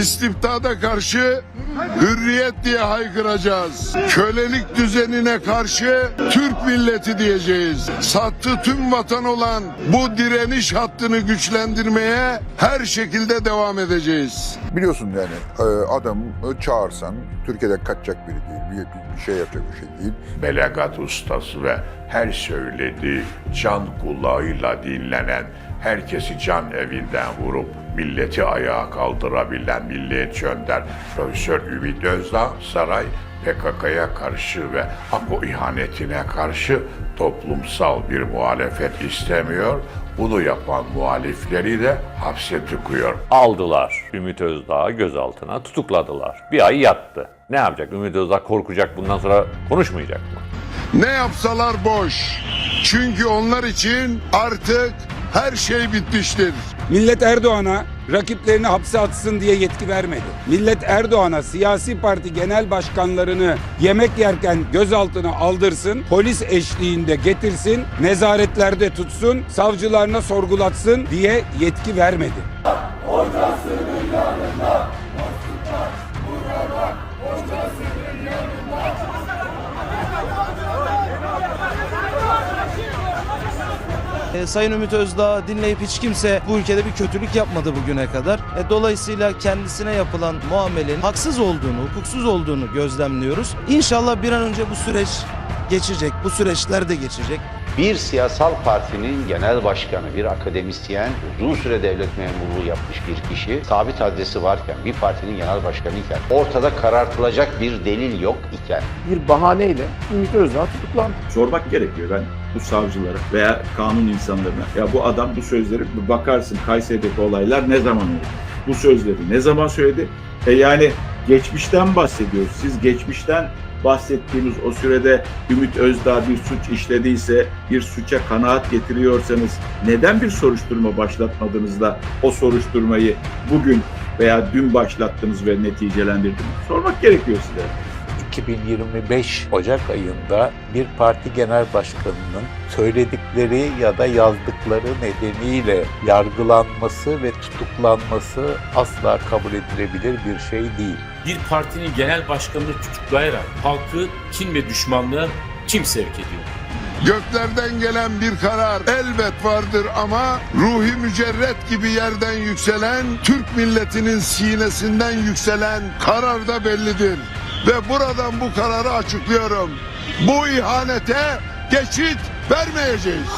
İstibdada karşı hürriyet diye haykıracağız. Kölelik düzenine karşı Türk milleti diyeceğiz. Sattı tüm vatan olan bu direniş hattını güçlendirmeye her şekilde devam edeceğiz. Biliyorsun yani e, adam çağırsan Türkiye'de kaçacak biri değil, bir, bir şey yapacak bir şey değil. belagat ustası ve her söylediği can kulağıyla dinlenen, herkesi can evinden vurup milleti ayağa kaldırabilen milliyetçi önder Profesör Ümit Özdağ Saray PKK'ya karşı ve APO ihanetine karşı toplumsal bir muhalefet istemiyor. Bunu yapan muhalifleri de hapse tıkıyor. aldılar Ümit Özdağ'ı gözaltına tutukladılar. Bir ay yattı. Ne yapacak? Ümit Özdağ korkacak bundan sonra konuşmayacak mı? Ne yapsalar boş. Çünkü onlar için artık her şey bitmiştir. Millet Erdoğan'a rakiplerini hapse atsın diye yetki vermedi. Millet Erdoğan'a siyasi parti genel başkanlarını yemek yerken gözaltına aldırsın, polis eşliğinde getirsin, nezaretlerde tutsun, savcılarına sorgulatsın diye yetki vermedi. E, Sayın Ümit Özdağ dinleyip hiç kimse bu ülkede bir kötülük yapmadı bugüne kadar. E, dolayısıyla kendisine yapılan muamelenin haksız olduğunu, hukuksuz olduğunu gözlemliyoruz. İnşallah bir an önce bu süreç geçecek, bu süreçler de geçecek. Bir siyasal partinin genel başkanı, bir akademisyen, uzun süre devlet memurluğu yapmış bir kişi, sabit adresi varken, bir partinin genel başkanı iken, ortada karartılacak bir delil yok iken, bir bahaneyle Ümit Özdağ tutuklandı. sormak gerekiyor ben bu savcılara veya kanun insanlarına. Ya bu adam bu sözleri bakarsın Kayseri'deki olaylar ne zaman oldu? Bu sözleri ne zaman söyledi? E yani geçmişten bahsediyoruz. Siz geçmişten bahsettiğimiz o sürede Ümit Özdağ bir suç işlediyse, bir suça kanaat getiriyorsanız neden bir soruşturma başlatmadınız da o soruşturmayı bugün veya dün başlattınız ve neticelendirdiniz? Sormak gerekiyor size. 2025 Ocak ayında bir parti genel başkanının söyledikleri ya da yazdıkları nedeniyle yargılanması ve tutuklanması asla kabul edilebilir bir şey değil. bir partinin genel başkanını tutuklayarak halkı kin ve düşmanlığa kim sevk ediyor? Göklerden gelen bir karar elbet vardır ama ruhi mücerret gibi yerden yükselen, Türk milletinin sinesinden yükselen karar da bellidir. Ve buradan bu kararı açıklıyorum. Bu ihanete geçit vermeyeceğiz.